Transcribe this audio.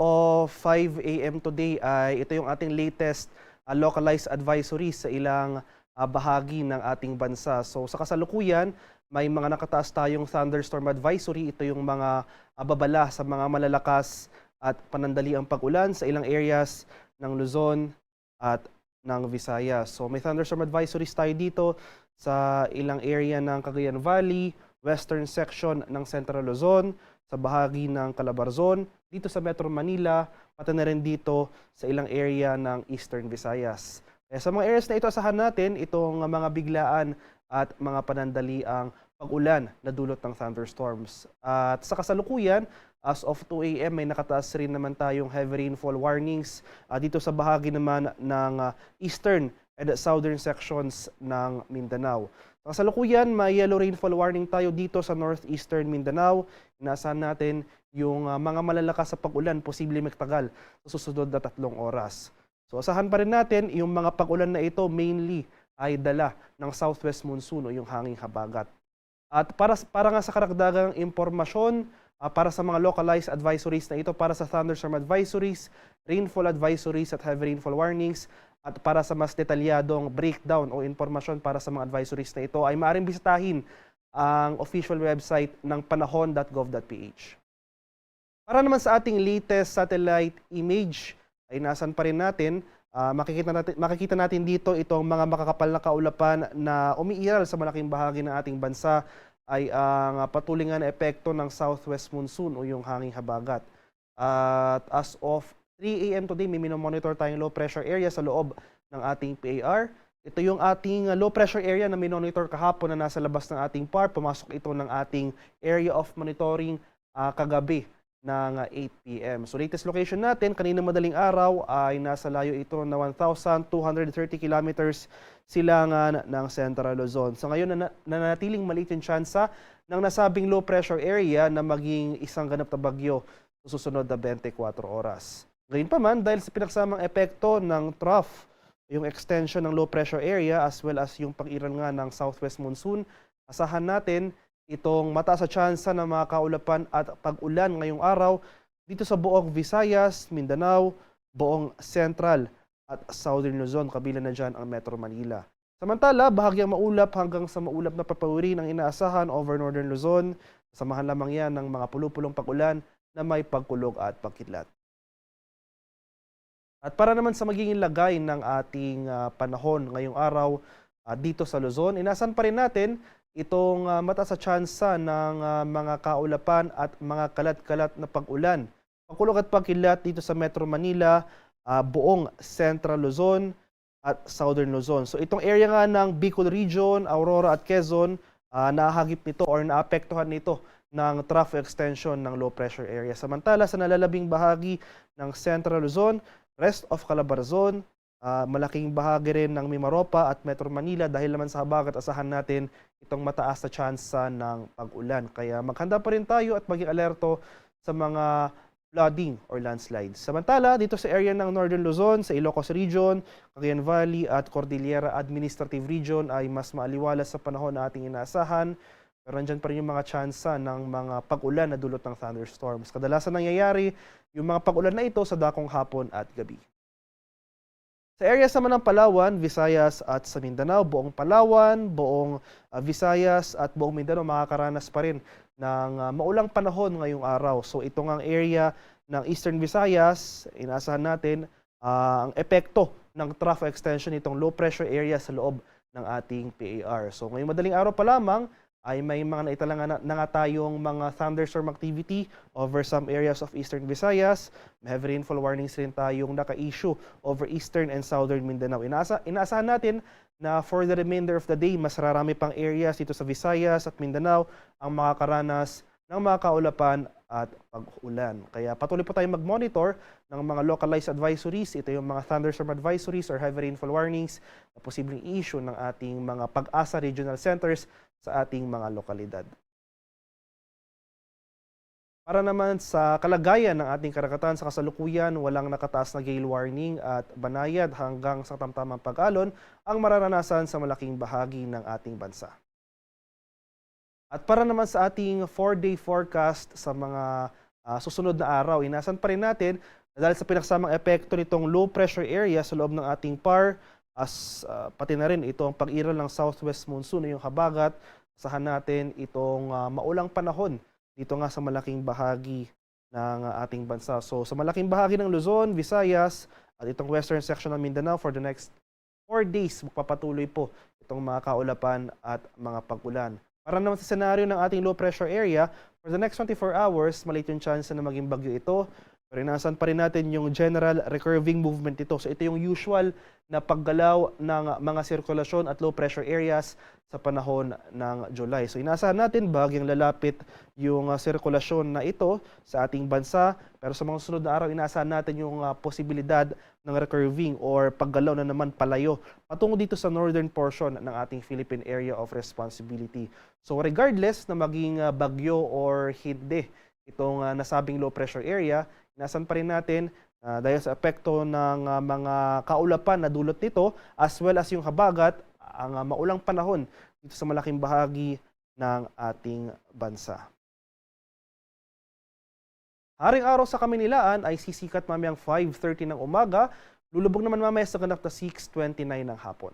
of 5 a.m. today ay ito yung ating latest uh, localized advisory sa ilang uh, bahagi ng ating bansa. So sa kasalukuyan, may mga nakataas tayong thunderstorm advisory. Ito yung mga uh, babala sa mga malalakas at panandaliang pag-ulan sa ilang areas ng Luzon at ng Visayas. So may thunderstorm advisories tayo dito sa ilang area ng Cagayan Valley, western section ng Central Luzon, sa bahagi ng Calabarzon, dito sa Metro Manila, pati na rin dito sa ilang area ng Eastern Visayas. Eh, sa mga areas na ito, asahan natin itong mga biglaan at mga panandaliang pag-ulan na dulot ng thunderstorms. At sa kasalukuyan, as of 2 a.m. may nakataas rin naman tayong heavy rainfall warnings ah, dito sa bahagi naman ng ah, eastern and southern sections ng Mindanao. Sa kasalukuyan, may yellow rainfall warning tayo dito sa northeastern Mindanao. Inaasahan natin yung ah, mga malalakas sa pag-ulan, posible magtagal sa susunod na tatlong oras. So asahan pa rin natin yung mga pag-ulan na ito mainly ay dala ng southwest monsoon o yung hanging habagat. At para, para nga sa karagdagang impormasyon, ah, para sa mga localized advisories na ito, para sa thunderstorm advisories, rainfall advisories at heavy rainfall warnings, at para sa mas detalyadong breakdown o impormasyon para sa mga advisories na ito, ay maaaring bisitahin ang official website ng panahon.gov.ph. Para naman sa ating latest satellite image, ay nasan pa rin natin, ah, makikita, natin, makikita natin dito itong mga makakapal na kaulapan na umiiral sa malaking bahagi ng ating bansa ay ang ah, patuloy na epekto ng southwest monsoon o yung hanging habagat. At as of 3 a.m. today, may minomonitor tayong low pressure area sa loob ng ating PAR. Ito yung ating uh, low pressure area na minonitor kahapon na nasa labas ng ating PAR. Pumasok ito ng ating area of monitoring uh, kagabi ng uh, 8 p.m. So latest location natin, kanina madaling araw ay nasa layo ito na 1,230 kilometers silangan ng Central Luzon. So ngayon na nanatiling maliit yung tsansa ng nasabing low pressure area na maging isang ganap na bagyo susunod na 24 oras. Ngayon pa man, dahil sa pinagsamang epekto ng trough, yung extension ng low pressure area as well as yung pag-iral nga ng southwest monsoon, asahan natin itong mataas sa tsansa ng mga kaulapan at pag-ulan ngayong araw dito sa buong Visayas, Mindanao, buong Central at Southern Luzon, kabila na dyan ang Metro Manila. Samantala, bahagyang maulap hanggang sa maulap na papawiri ang inaasahan over Northern Luzon. Samahan lamang yan ng mga pulupulong pag-ulan na may pagkulog at pagkidlat. At para naman sa magiging lagay ng ating ah, panahon ngayong araw ah, dito sa Luzon, inasan pa rin natin itong uh, mataas sa tsansa ng ah, mga kaulapan at mga kalat-kalat na pag-ulan. Pagkulog at pagkilat dito sa Metro Manila, ah, buong Central Luzon at Southern Luzon. So itong area nga ng Bicol Region, Aurora at Quezon, ah, nahagip nito or naapektuhan nito ng trough extension ng low pressure area. Samantala sa nalalabing bahagi ng Central Luzon, rest of Calabarzon, ah, malaking bahagi rin ng Mimaropa at Metro Manila dahil naman sa habagat asahan natin itong mataas na tsansa ng pag-ulan. Kaya maghanda pa rin tayo at maging alerto sa mga flooding or landslides. Samantala, dito sa area ng Northern Luzon, sa Ilocos Region, Cagayan Valley at Cordillera Administrative Region ay mas maaliwalas sa panahon na ating inaasahan. Pero nandyan pa rin yung mga tsansa ng mga pag-ulan na dulot ng thunderstorms. Kadalasan nangyayari yung mga pag-ulan na ito sa dakong hapon at gabi. Sa areas naman ng Palawan, Visayas at sa Mindanao, buong Palawan, buong ah, Visayas at buong Mindanao makakaranas pa rin ng ah, maulang panahon ngayong araw. So ito ang area ng Eastern Visayas, inaasahan natin ah, ang epekto ng trough extension itong low pressure area sa loob ng ating PAR. So ngayong madaling araw pa lamang ay may mga naitala nga na, na tayong mga thunderstorm activity over some areas of Eastern Visayas. May heavy rainfall warnings rin tayong naka-issue over Eastern and Southern Mindanao. Inaasa, inaasahan natin na for the remainder of the day, mas rarami pang areas dito sa Visayas at Mindanao ang makakaranas ng mga kaulapan at pag-ulan. Kaya patuloy po tayong mag-monitor ng mga localized advisories. Ito yung mga thunderstorm advisories or heavy rainfall warnings na posibleng issue ng ating mga pag-asa regional centers sa ating mga lokalidad. Para naman sa kalagayan ng ating karagatan sa kasalukuyan, walang nakataas na gale warning at banayad hanggang sa tamtamang pag-alon ang mararanasan sa malaking bahagi ng ating bansa. At para naman sa ating 4-day forecast sa mga ah, susunod na araw. Inasan pa rin natin na dahil sa pinaksamang epekto nitong low pressure area sa loob ng ating PAR, as ah, pati na rin ito ang pag-iral ng southwest monsoon yung habagat, sahan natin itong ah, maulang panahon dito nga sa malaking bahagi ng ah, ating bansa. So sa malaking bahagi ng Luzon, Visayas at itong western section ng Mindanao for the next 4 days magpapatuloy po itong mga kaulapan at mga pag-ulan. Para naman sa senaryo ng ating low pressure area, for the next 24 hours, maliit yung chance na maging bagyo ito. Pero inasan pa rin natin yung general recurving movement ito. So ito yung usual na paggalaw ng mga sirkulasyon at low pressure areas sa panahon ng July. So inasahan natin bagyang lalapit yung uh, sirkulasyon na ito sa ating bansa. Pero sa mga sunod na araw, inaasahan natin yung uh, posibilidad ng recurving or paggalaw na naman palayo patungo dito sa northern portion ng ating Philippine Area of Responsibility. So regardless na maging uh, bagyo or hindi itong nasabing low pressure area, inasan pa rin natin uh, dahil sa epekto ng uh, mga kaulapan na dulot nito as well as yung habagat, ang uh, maulang panahon dito sa malaking bahagi ng ating bansa. Haring araw sa Kaminilaan ay sisikat mamayang 5.30 ng umaga, lulubog naman mamaya sa ganap na 6.29 ng hapon.